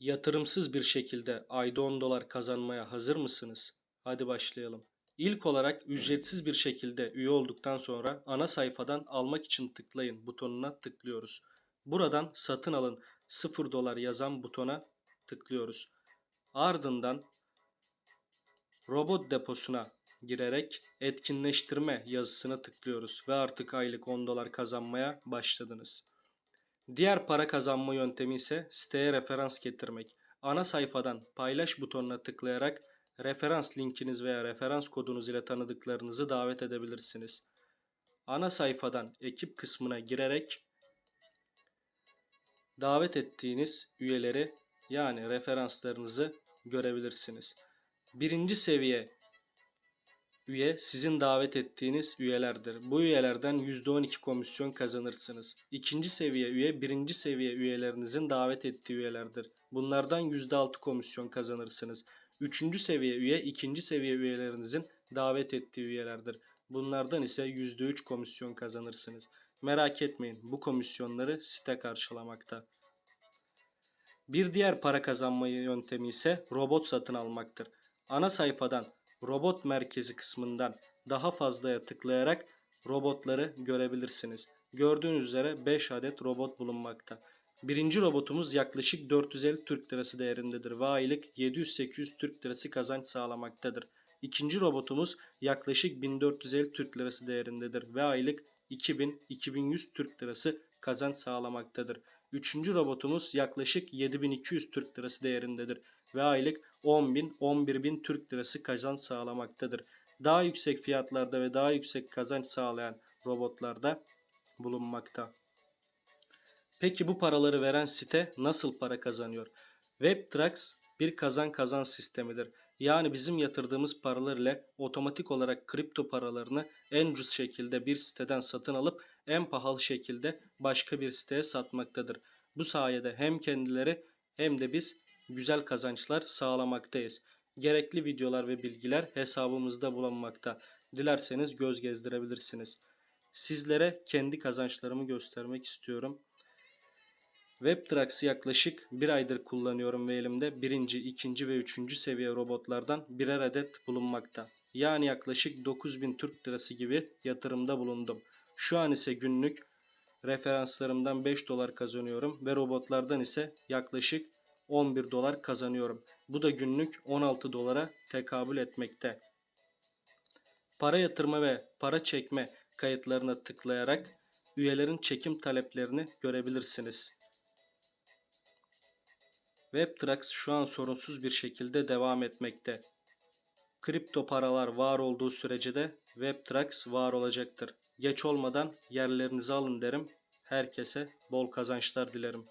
Yatırımsız bir şekilde ayda 10 dolar kazanmaya hazır mısınız? Hadi başlayalım. İlk olarak ücretsiz bir şekilde üye olduktan sonra ana sayfadan almak için tıklayın butonuna tıklıyoruz. Buradan satın alın 0 dolar yazan butona tıklıyoruz. Ardından robot deposuna girerek etkinleştirme yazısına tıklıyoruz ve artık aylık 10 dolar kazanmaya başladınız. Diğer para kazanma yöntemi ise siteye referans getirmek. Ana sayfadan paylaş butonuna tıklayarak referans linkiniz veya referans kodunuz ile tanıdıklarınızı davet edebilirsiniz. Ana sayfadan ekip kısmına girerek davet ettiğiniz üyeleri yani referanslarınızı görebilirsiniz. Birinci seviye üye sizin davet ettiğiniz üyelerdir. Bu üyelerden %12 komisyon kazanırsınız. İkinci seviye üye birinci seviye üyelerinizin davet ettiği üyelerdir. Bunlardan %6 komisyon kazanırsınız. Üçüncü seviye üye ikinci seviye üyelerinizin davet ettiği üyelerdir. Bunlardan ise %3 komisyon kazanırsınız. Merak etmeyin bu komisyonları site karşılamakta. Bir diğer para kazanma yöntemi ise robot satın almaktır. Ana sayfadan robot merkezi kısmından daha fazlaya tıklayarak robotları görebilirsiniz. Gördüğünüz üzere 5 adet robot bulunmakta. Birinci robotumuz yaklaşık 450 Türk Lirası değerindedir ve aylık 700-800 Türk Lirası kazanç sağlamaktadır. İkinci robotumuz yaklaşık 1450 Türk Lirası değerindedir ve aylık 2000-2100 Türk Lirası kazanç sağlamaktadır. Üçüncü robotumuz yaklaşık 7200 Türk Lirası değerindedir ve aylık 10.000-11.000 Türk Lirası kazanç sağlamaktadır. Daha yüksek fiyatlarda ve daha yüksek kazanç sağlayan robotlarda bulunmakta. Peki bu paraları veren site nasıl para kazanıyor? WebTrax bir kazan kazan sistemidir. Yani bizim yatırdığımız paralar ile otomatik olarak kripto paralarını en ucuz şekilde bir siteden satın alıp en pahalı şekilde başka bir siteye satmaktadır. Bu sayede hem kendileri hem de biz güzel kazançlar sağlamaktayız. Gerekli videolar ve bilgiler hesabımızda bulunmakta. Dilerseniz göz gezdirebilirsiniz. Sizlere kendi kazançlarımı göstermek istiyorum. WebTrax'ı yaklaşık bir aydır kullanıyorum ve elimde birinci, ikinci ve üçüncü seviye robotlardan birer adet bulunmakta. Yani yaklaşık 9000 Türk Lirası gibi yatırımda bulundum. Şu an ise günlük referanslarımdan 5 dolar kazanıyorum ve robotlardan ise yaklaşık 11 dolar kazanıyorum. Bu da günlük 16 dolara tekabül etmekte. Para yatırma ve para çekme kayıtlarına tıklayarak üyelerin çekim taleplerini görebilirsiniz. WebTrax şu an sorunsuz bir şekilde devam etmekte. Kripto paralar var olduğu sürece de WebTrax var olacaktır. Geç olmadan yerlerinizi alın derim. Herkese bol kazançlar dilerim.